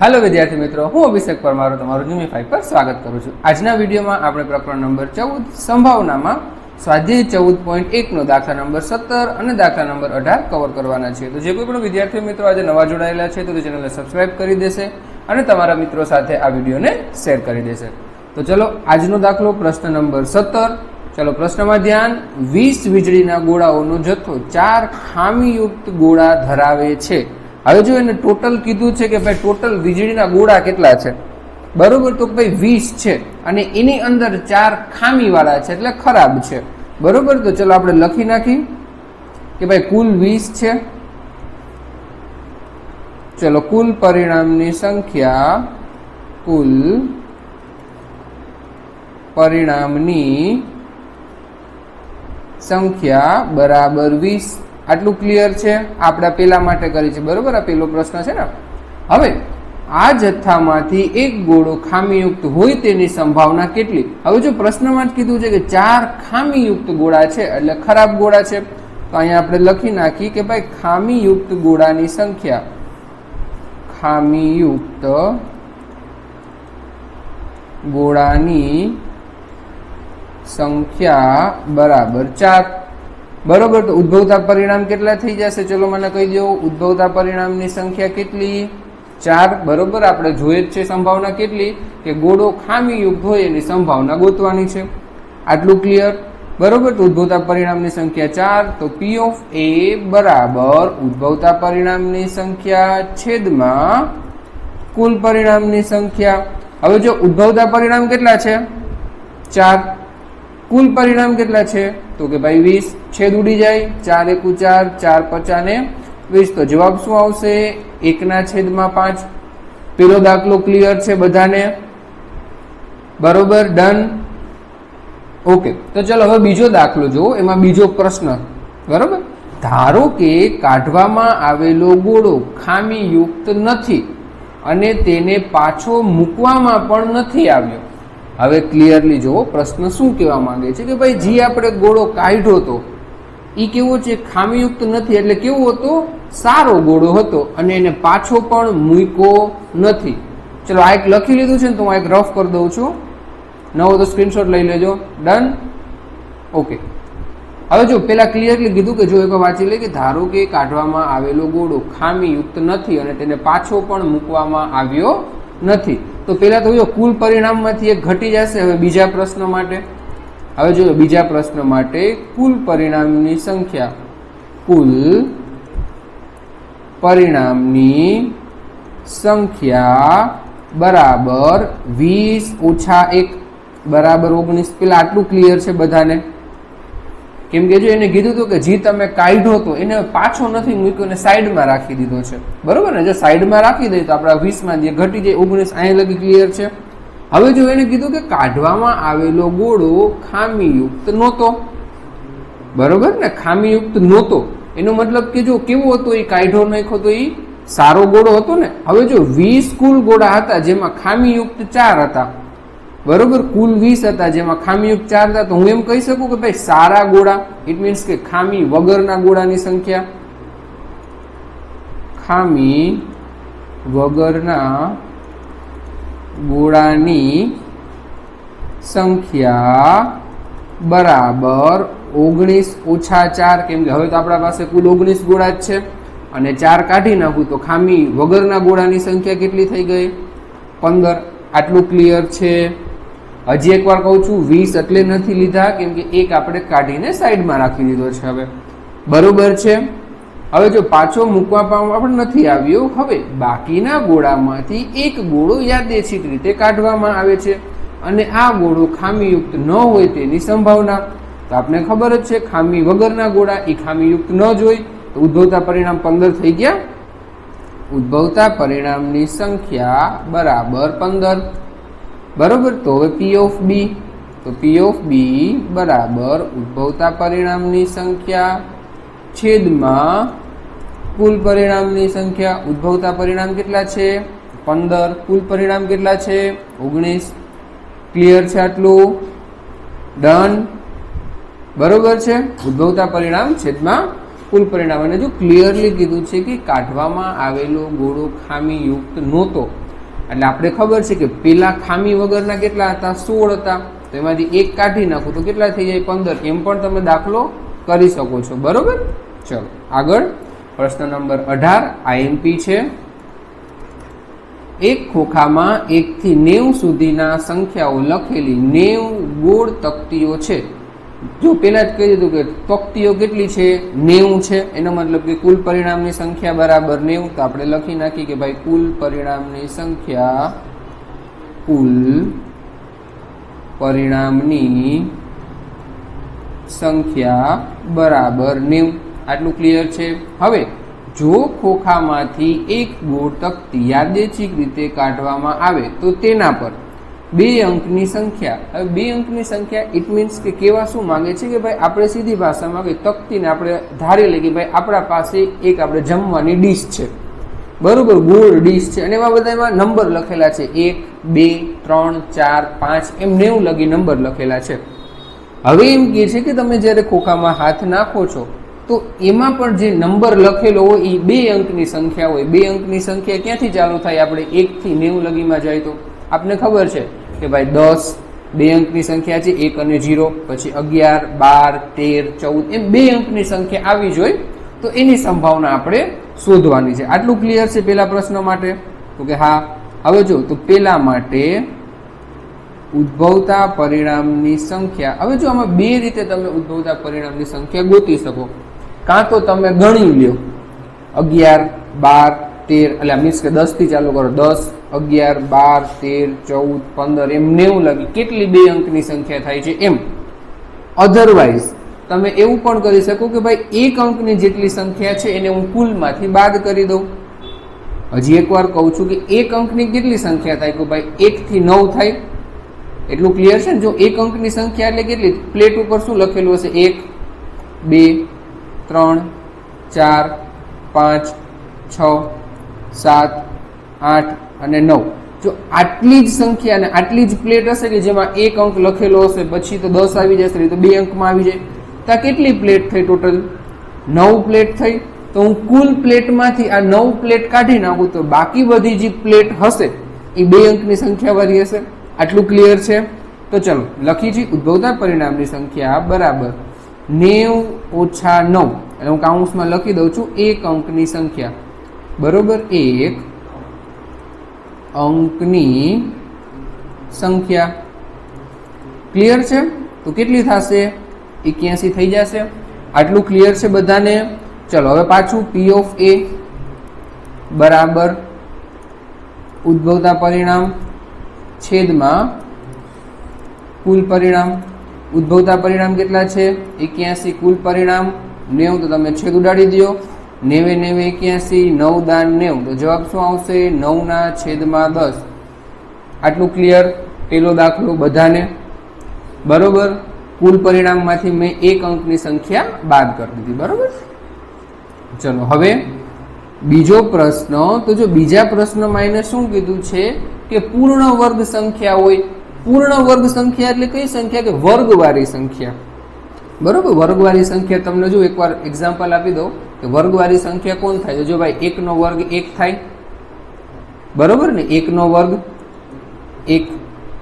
હાલો વિદ્યાર્થી મિત્રો, હું અભિષેક પરમારો તમારું યુનિફાઈ પર સ્વાગત કરું છું. આજના વિડીયોમાં આપણે પ્રકરણ નંબર ચૌદ, સંભાવનામાં સ્વાધ્યાય ચૌદ પોઈન્ટ એકનો દાખલા નંબર સત્તર અને દાખલા નંબર અઢાર કવર કરવાના છે તો જે કોઈ પણ વિદ્યાર્થી મિત્રો આજે નવા જોડાયેલા છે તો તે ચેનલને સબસ્ક્રાઇબ કરી દેશે અને તમારા મિત્રો સાથે આ વિડીયોને શેર કરી દેશે. તો ચલો, આજનો દાખલો પ્રશ્ન નંબર સત્તર. ચલો, પ્રશ્નમાં ધ્યાન. વીસ વીજળીના ગોળાઓનો જથ્થો ચાર ખામીયુક્ત ગોળા ધરાવે છે. હવે જો એને ટોટલ કીધું છે કે ભાઈ ટોટલ વીજળીના ગોળા કેટલા છે? બરોબર? તો ભાઈ વીસ છે. અને એની અંદર ચાર ખામીવાળા છે, એટલે ખરાબ છે. બરોબર? તો ચલો આપણે લખી નાખી કે ભાઈ કુલ વીસ છે. ચલો, કુલ પરિણામની સંખ્યા કુલ પરિણામની સંખ્યા બરાબર વીસ આટલું ક્લિયર છે? આપણે પેલા માટે કરી છે. બરોબર? આ પેલો પ્રશ્ન છે ને? હવે, આ જથ્થામાંથી એક ગોળો ખામીયુક્ત હોય તેની સંભાવના કેટલી? હવે જો પ્રશ્નમાં જ કીધું છે કે ચાર ખામીયુક્ત ગોળા છે, એટલે ખરાબ ગોળા છે, તો અહીંયા આપણે લખી નાખી કે ભાઈ ખામીયુક્ત ગોળાની સંખ્યા. ખામીયુક્ત ગોળાની સંખ્યા બરાબર ચાર. બરોબર, તો ઉદ્ભવતા પરિણામ કેટલા થઈ જશે? ચલો મને કહી દો, ઉદ્ભવતા પરિણામની સંખ્યા કેટલી? ચાર, બરોબર, આપણે જોઈએ જ છે સંભાવના કેટલી? કે ગોળો ખામીયુક્ત હોય એની સંભાવના ગોતવાની છે. આટલું ક્લિયર બરોબર, તો ઉદ્ભવતા પરિણામની સંખ્યા ચાર, તો પી ઓફ એ બરાબર ઉદ્ભવતા પરિણામની સંખ્યા છેદમાં કુલ પરિણામની સંખ્યા. હવે જો ઉદ્ભવતા પરિણામ કેટલા છે? ચાર. કુલ પરિણામ કેટલા છે? તો કે ભાઈ વીસ છેદ ઉડી જાય, ચાર એકુ ચાર ચાર પચાને વીસ. તો જવાબ શું આવશે? એકના છેદમાં પાંચ. પેલો દાખલો ક્લિયર છે બધાને? બરોબર ડન ઓકે તો ચલો હવે બીજો દાખલો જુઓ, એમાં બીજો પ્રશ્ન. બરોબર? ધારો કે કાઢવામાં આવેલો ગોળો ખામીયુક્ત નથી અને તેને પાછો મૂકવામાં પણ નથી આવ્યો. હવે ક્લિયરલી જુઓ, પ્રશ્ન શું કહેવા માંગે છે કે ભાઈ, જે આપણે ગોળો કાઢ્યો હતો એ કેવો છે? ખામીયુક્ત નથી, એટલે કેવો હતો? સારો ગોળો હતો અને એને પાછો પણ મૂક્યો નથી. ચલો, આ એક લખી લીધું છે ને તો હું એક રફ કરી દઉં છું. નવો તો સ્ક્રીનશોટ લઈ લેજો. ડન ઓકે હવે જો, પેલા ક્લિયરલી કીધું કે જો એક વાંચી લે કે ધારો કે કાઢવામાં આવેલો ગોળો ખામીયુક્ત નથી અને તેને પાછો પણ મૂકવામાં આવ્યો નથી. તો પહેલાં તો જો કુલ પરિણામમાંથી એક ઘટી જશે, હવે બીજા પ્રશ્ન માટે. હવે જો બીજા પ્રશ્ન માટે કુલ પરિણામની સંખ્યા, કુલ પરિણામની સંખ્યા બરાબર વીસ ઓછા એક. બરાબર ઓગણીસ. પેલા આટલું ક્લિયર છે બધાને? કેમ કે જો એને કીધું હતું કે જે તમે કાઢ્યો તો એને પાછો નથી મૂક્યો અને સાઈડમાં રાખી દીધો છે. બરોબર ને? જો સાઈડમાં રાખી દઈએ તો આપણા વીસમાં જે ઘટી જાય, ઓગણીસ અહીંયા લગી ક્લિયર છે. હવે જો એને કીધું કે કાઢવામાં આવેલો ગોળો ખામીયુક્ત નહોતો. બરોબર ને? ખામીયુક્ત નહોતો. એનો મતલબ કે જો કેવો હતો એ કાઢો નાખ્યો તો એ સારો ગોળો હતો ને? હવે જો વીસ કુલ ગોળા હતા જેમાં ખામીયુક્ત ચાર હતા બરોબર, કુલ વીસ હતા, જેમાં ખામીયુક્ત ચાર હતા. તો હું એમ કહી શકું કે ભાઈ, સારા ગોળા ઇટ મીન્સ કે ખામી વગરના ગોળાની સંખ્યા, ખામી વગરના ગોળાની સંખ્યા બરાબર ઓગણીસ ઓછા ચાર, કેમ કે હવે તો આપણા પાસે કુલ ઓગણીસ ગોળા જ છે. અને ચાર કાઢી નાખું તો ખામી વગરના ગોળાની સંખ્યા કેટલી થઈ ગઈ? પંદર. આટલું ક્લિયર છે? હજી એકવાર કહું છું, વીસ એટલે નથી લીધા, કેમ કે એક આપણે કાઢીને સાઈડમાં રાખી દીધો છે હવે. બરોબર છે? હવે જો પાછો મૂકવા પણ નથી આવ્યો, હવે બાકીના ગોળામાંથી એક ગોળો યાદેશિક રીતે કાઢવામાં આવે છે અને આ ગોળો ખામીયુક્ત ન હોય તેની સંભાવના. તો આપને ખબર જ છે, ખામી વગરના ગોળા એ ખામીયુક્ત ન જ હોય. તો ઉદ્ભવતા પરિણામ પંદર થઈ ગયા. ઉદ્ભવતા પરિણામની સંખ્યા બરાબર પંદર. બરોબર? તો હવે પી ઓફ બી તો પી ઓફ બી બરાબર ઉદ્ભવતા પરિણામની સંખ્યા છેદમાં કુલ પરિણામની સંખ્યા. ઉદ્ભવતા પરિણામ કેટલા છે? પંદર. કુલ પરિણામ કેટલા છે? ઓગણીસ. ક્લિયર છે આટલું? ડન બરોબર છે? ઉદ્ભવતા પરિણામ છેદમાં કુલ પરિણામ. અને જો ક્લિયરલી કીધું છે કે કાઢવામાં આવેલો ગોળો ખામીયુક્ત નહોતો એટલે આપણે ખબર છે કે પેલા ખામી વગરના કેટલા હતા? સોળ હતા. તો એમાંથી એક કાઢી નાખો તો કેટલા થઈ જાય? પંદર. એમ પણ તમે દાખલો કરી શકો છો. બરોબર? ચલો, આગળ. પ્રશ્ન નંબર અઢાર. આઈએમપી છે. એક ખોખામાં એકથી નેવ સુધીના સંખ્યાઓ લખેલી નેવ ગોળ તકતીઓ છે. જો પેલા જ કહી દીધું કે તકતીઓ કેટલી છે? નેવું છે. એનો મતલબ કે કુલ પરિણામની સંખ્યા બરાબર નેવું. તો આપણે લખી નાખી કે ભાઈ કુલ પરિણામની સંખ્યા કુલ પરિણામની સંખ્યા બરાબર નેવું. આટલું ક્લિયર છે? હવે જો ખોખામાંથી એક ગોળ તકતી યાદેચિક રીતે કાઢવામાં આવે તો તેના પર બે અંકની સંખ્યા. હવે બે અંકની સંખ્યા ઇટ મીન્સ કે કેવા શું માંગે છે કે ભાઈ આપણે સીધી ભાષામાં કે તકતીને આપણે ધારી લઈએ કે ભાઈ આપણા પાસે એક આપણે જમવાની ડીશ છે. બરાબર, ગોળ ડીશ છે. અને એમાં બધા એમાં નંબર લખેલા છે. એક, બે, ત્રણ, ચાર, પાંચ, એમ નેવું લગી નંબર લખેલા છે. હવે એમ કહે છે કે તમે જ્યારે ખોખામાં હાથ નાખો છો, તો એમાં પણ જે નંબર લખેલો હોય એ બે અંકની સંખ્યા હોય. બે અંકની સંખ્યા ક્યાંથી ચાલુ થાય? આપણે એકથી નેવું લગીમાં જાય તો. આપને ખબર છે કે ભાઈ દસ બે અંકની સંખ્યા છે, એક અને જીરો પછી અગિયાર, બાર, તેર, ચૌદ, એમ બે અંકની સંખ્યા આવી જોઈએ તો એની સંભાવના આપણે શોધવાની છે. આટલું ક્લિયર છે પેલા પ્રશ્ન માટે? તો કે હા. હવે જો, તો પેલા માટે ઉદ્ભવતા પરિણામની સંખ્યા, હવે જો આમાં બે રીતે તમે ઉદ્ભવતા પરિણામની સંખ્યા ગોતી શકો, કાં તો તમે ગણી લ્યો. અગિયાર, બાર, તેર, એટલે મીન્સ કે દસથી ચાલુ કરો. દસ અગિયાર, બાર, તેર, ચૌદ, પંદર, એમ નેવું લાગી. કેટલી બે અંકની સંખ્યા થાય છે એમ. અધરવાઇઝ તમે એવું પણ કરી શકો કે ભાઈ, એક અંકની જેટલી સંખ્યા છે એને હું કુલમાંથી બાદ કરી દઉં. હજી એકવાર કહું છું કે એક અંકની કેટલી સંખ્યા થાય? કે ભાઈ, એકથી નવ થાય. એટલું ક્લિયર છે ને? જો એક અંકની સંખ્યા એટલે કેટલી? પ્લેટ ઉપર શું લખેલું હશે? એક, બે, ત્રણ, ચાર, પાંચ, છ, સાત, આઠ અને નવ. જો આટલી જ સંખ્યા અને આટલી જ પ્લેટ હશે કે જેમાં એક અંક લખેલો હશે, પછી તો દસ આવી જશે તો બે અંકમાં આવી જાય. તો આ કેટલી પ્લેટ થઈ ટોટલ? નવ પ્લેટ થઈ. તો હું કુલ પ્લેટમાંથી આ નવ પ્લેટ કાઢી નાખું તો બાકી બધી જે પ્લેટ હશે, એ બે અંકની સંખ્યા વાળી હશે. આટલું ક્લિયર છે? તો ચલો, લખી છીએ ઉદ્ભવતા પરિણામની સંખ્યા બરાબર નેવ ઓછા નવ. એટલે હું કાઉન્સમાં લખી દઉં છું એક અંકની સંખ્યા. બરોબર? એક અંકની સંખ્યા. ક્લિયર છે? તો કેટલી થશે? એક્યાસી થઈ જશે. આટલું ક્લિયર છે બધાને? ચલો, હવે પાછું પી ઓફ એ બરાબર. ઉદ્ભવતા પરિણામ. છેદમાં કુલ પરિણામ. ઉદ્ભવતા પરિણામ કેટલા છે? એક્યાસી કુલ પરિણામ. નેવું, તો તમે છેદ ઉડાડી દો નેવે નેવે એક્યાસી, નવ દાન નેવું. તો જવાબ શું આવશે? નવના છેદમાં દસ. આટલું ક્લિયર પેલો દાખલો બધાને? બરોબર? કુલ પરિણામમાંથી મેં એક અંકની સંખ્યા બાદ કરી દીધી. બરોબર? ચલો, હવે બીજો પ્રશ્ન. તો જો બીજા પ્રશ્નમાં એને શું કીધું છે કે પૂર્ણ વર્ગ સંખ્યા હોય? પૂર્ણ વર્ગ સંખ્યા એટલે કઈ સંખ્યા? કે વર્ગવારી સંખ્યા. બરોબર? વર્ગવાળી સંખ્યા તમને જો એકવાર એક્ઝામ્પલ આપી દો કે વર્ગવાળી સંખ્યા કોણ થાય? તો જો ભાઈ એકનો વર્ગ એક થાય, બરોબર ને? એકનો વર્ગ એક,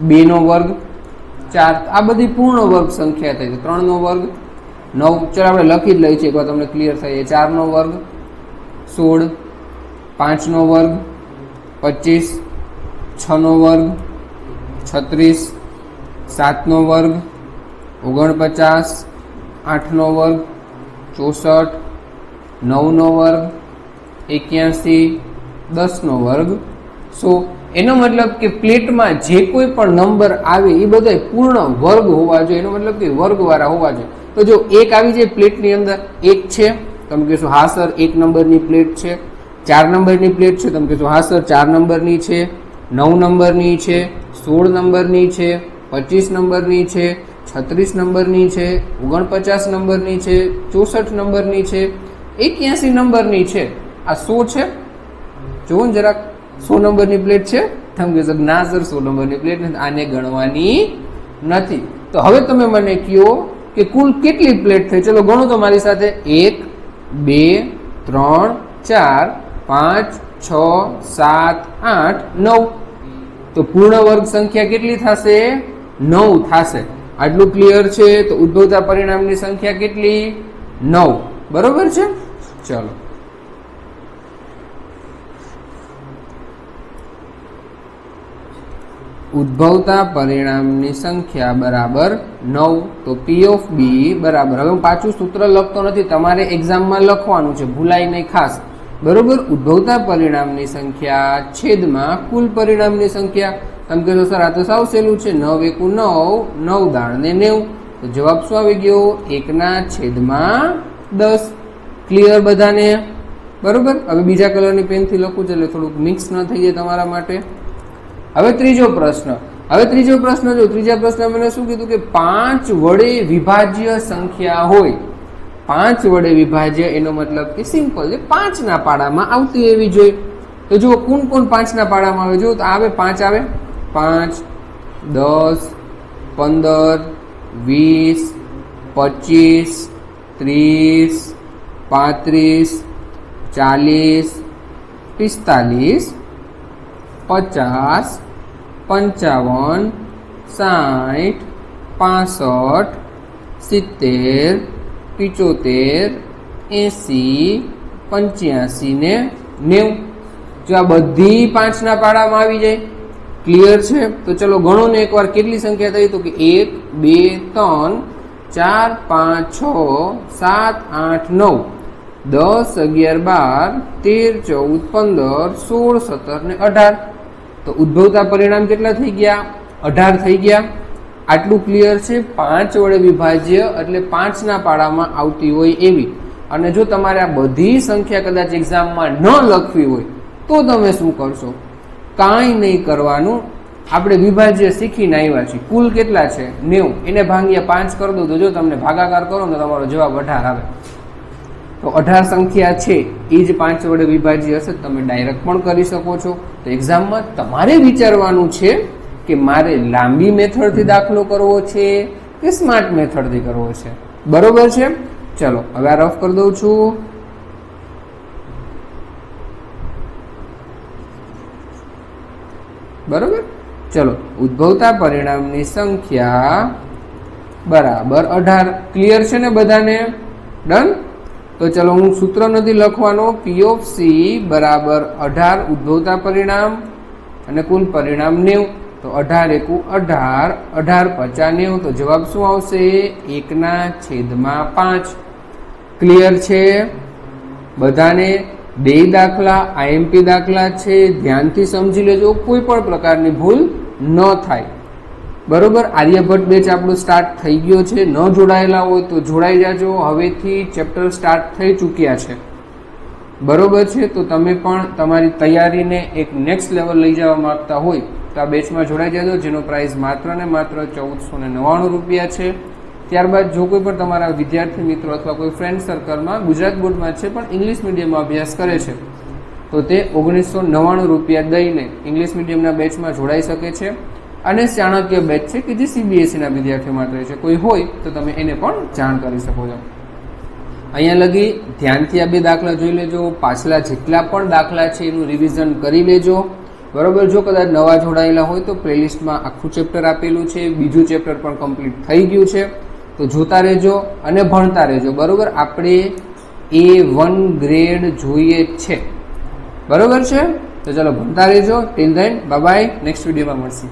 બેનો વર્ગ ચાર, આ બધી પૂર્ણ વર્ગ સંખ્યા થાય. છે ત્રણનો વર્ગ નવ, ચાલો આપણે લખી જ લઈએ છીએ, એકવાર તમને ક્લિયર થાય ચારનો વર્ગ સોળ, પાંચનો વર્ગ પચીસ, છનો વર્ગ છત્રીસ, સાતનો વર્ગ ઓગણપચાસ, આઠનો વર્ગ ચોસઠ નવનો વર્ગ, એક્યાસી, દસનો વર્ગ. સો એનો મતલબ કે પ્લેટમાં જે કોઈ પણ નંબર આવે, એ બધા પૂર્ણ વર્ગ હોવા જોઈએ. એનો મતલબ કે વર્ગવાળા હોવા જોઈએ. તો જો એક આવી જાય પ્લેટની અંદર, એક છે, તમે કહેશો, હા, સર, એક નંબરની પ્લેટ છે. ચાર નંબરની પ્લેટ છે, તમે કહેશો, હા, સર, ચાર નંબરની છે. નવ નંબરની છે, સોળ નંબરની છે, પચીસ નંબરની છે, છત્રીસ નંબરની છે, ઓગણપચાસ નંબરની છે, ચોસઠ નંબરની છે. એક્યાસી નંબરની છે. આ સો છે? જુઓ ને જરાક, સો નંબરની પ્લેટ છે? તમે કહેશો ના સર, સો નંબરની પ્લેટ આને ગણવાની નથી. તો હવે તમે મને કહો કે કુલ કેટલી પ્લેટ થઈ? ચલો, ગણો તો મારી સાથે. એક, બે, ત્રણ, ચાર, પાંચ, છ, સાત, આઠ, નવ. તો પૂર્ણ વર્ગ સંખ્યા કેટલી થશે? નવ થશે. આટલું ક્લિયર છે? તો ઉદ્ભવતા પરિણામની સંખ્યા કેટલી? નવ. બરોબર છે? ચાલો. ઉદ્ભવતા પરિણામની સંખ્યા બરાબર નવ, તો પી ઓફ બી બરાબર. હવે હું પાછું સૂત્ર લખતો નથી, તમારે એક્ઝામમાં લખવાનું છે, ભૂલાય નહીં ખાસ. બરોબર? ઉદ્ભવતા પરિણામની સંખ્યા છેદમાં કુલ પરિણામની સંખ્યા. તમે કહેશો, સર, આ તો સાવ સહેલું છે, નવ એકુ નવ નવ દાણ ને નેવું. તો જવાબ શું આવી ગયો? એકના છેદમાં દસ ક્લિયર બધાને. બરોબર? હવે બીજા કલરની પેનથી લખું છું એટલે થોડુંક મિક્સ ન થઈ જાય તમારા માટે. હવે ત્રીજો પ્રશ્ન. હવે ત્રીજો પ્રશ્ન જો, ત્રીજા પ્રશ્ન મને શું કીધું કે પાંચ વડે વિભાજ્ય સંખ્યા હોય. પાંચ વડે વિભાજ્ય એનો મતલબ કે સિમ્પલ છે. પાંચના પાડામાં આવતી એવી જોઈએ તો જુઓ, કોણ કોણ પાંચના પાડામાં આવે? જુઓ, તો આવે પાંચ આવે. પાંચ, દસ, પંદર, વીસ, પચીસ ત્રીસ, પાંત્રીસ, ચાલીસ, પિસ્તાલીસ, પચાસ, પંચાવન, સાઠ, પાસઠ, સિત્તેર, પિચોતેર, એંસી, પંચ્યાસી ને નેવું. જો આ બધી પાંચના પાડામાં આવી જાય, ક્લિયર છે? તો ચલો ગણો ને એકવાર કેટલી સંખ્યા થઈ તો કે એક, બે, ત્રણ ચાર, પાંચ, છ, સાત, આઠ, નવ, દસ, અગિયાર, બાર, તેર, ચૌદ, પંદર, સોળ, સત્તર ને અઢાર. તો ઉદ્ભવતા પરિણામ કેટલા થઈ ગયા? અઢાર થઈ ગયા. આટલું ક્લિયર છે, પાંચ વડે વિભાજ્ય એટલે પાંચના પાડામાં આવતી હોય એવી. અને જો તમારે આ બધી સંખ્યા કદાચ એક્ઝામમાં ન લખવી હોય, તો તમે શું કરશો? કાંઈ નહીં કરવાનું. આપણે વિભાજ્ય શીખીને આવ્યા છીએ. કુલ કેટલા છે? નેવું. એને ભાંગ્યા પાંચ કરી દો તો જો તમને ભાગાકાર કરો ને તમારો જવાબ અઢાર આવે. તો અઢાર સંખ્યા છે એ જ પાંચ વડે વિભાજ્ય હશે તમે ડાયરેક્ટ પણ કરી શકો છો. તો એક્ઝામમાં તમારે વિચારવાનું છે કે મારે લાંબી મેથડથી દાખલો કરવો છે કે સ્માર્ટ મેથડથી કરવો છે? બરોબર છે? ચલો, હવે આ રફ કરી દઉં છું. બરોબર? ચલો, ઉદ્ભવતા પરિણામની સંખ્યા બરાબર અઢાર. ક્લિયર છે ને બધાને? ડન તો ચલો, હું સૂત્ર નથી લખવાનો. પી ઓફ સી બરાબર અઢાર ઉદ્ભવતા પરિણામ અને કુલ પરિણામ નેવું. તો અઢાર એકુ અઢાર અઢાર પચા નેવું. તો જવાબ શું આવશે? એકના છેદમાં પાંચ. ક્લિયર છે? બધાને? બે દાખલા આઈએમપી દાખલા છે. ધ્યાનથી સમજી લેજો. કોઈ પણ પ્રકારની ભૂલ ન થાય. બરોબર? આર્યભટ્ટ બેચ આપણો સ્ટાર્ટ થઈ ગયો છે. ન જોડાયેલા હોય તો જોડાઈ જાજો. હવેથી ચેપ્ટર સ્ટાર્ટ થઈ ચૂક્યા છે. બરોબર છે? તો તમે પણ તમારી તૈયારીને એક નેક્સ્ટ લેવલ લઈ જવા માગતા હોય તો આ બેચમાં જોડાઈ જાજો, જેનો પ્રાઇસ માત્ર ને માત્ર ચૌદસો ને નવ્વાણું રૂપિયા છે. ત્યારબાદ જો કોઈ પણ તમારા વિદ્યાર્થી મિત્રો અથવા કોઈ ફ્રેન્ડ સર્કલમાં ગુજરાત બોર્ડમાં છે, પણ ઇંગ્લિશ મીડિયમમાં અભ્યાસ કરે છે તો તે ઓગણીસો નવ્વાણું રૂપિયા દઈને ઇંગ્લિશ મીડિયમના બેચમાં જોડાઈ શકે છે. અને ચાણક્ય બેચ છે કે જે સીબીએસઈના વિદ્યાર્થીઓ માટે છે. કોઈ હોય તો તમે એને પણ જાણ કરી શકો છો. અહીંયા લગી ધ્યાનથી આ બે દાખલા જોઈ લેજો. પાછલા જેટલા પણ દાખલા છે એનું રિવિઝન કરી લેજો. બરોબર, જો કદાચ નવા જોડાયેલા હોય તો પ્લેલિસ્ટમાં આખું ચેપ્ટર આપેલું છે. બીજું ચેપ્ટર પણ કમ્પ્લીટ થઈ ગયું છે. તો જોતા રહેજો અને ભણતા રહેજો. બરોબર, આપણે એ વન ગ્રેડ જોઈએ છે. બરોબર છે? તો ચલો ભણતા રહેજો. ટીલ ધેન બાય નેક્સ્ટ વિડીયોમાં મળશે.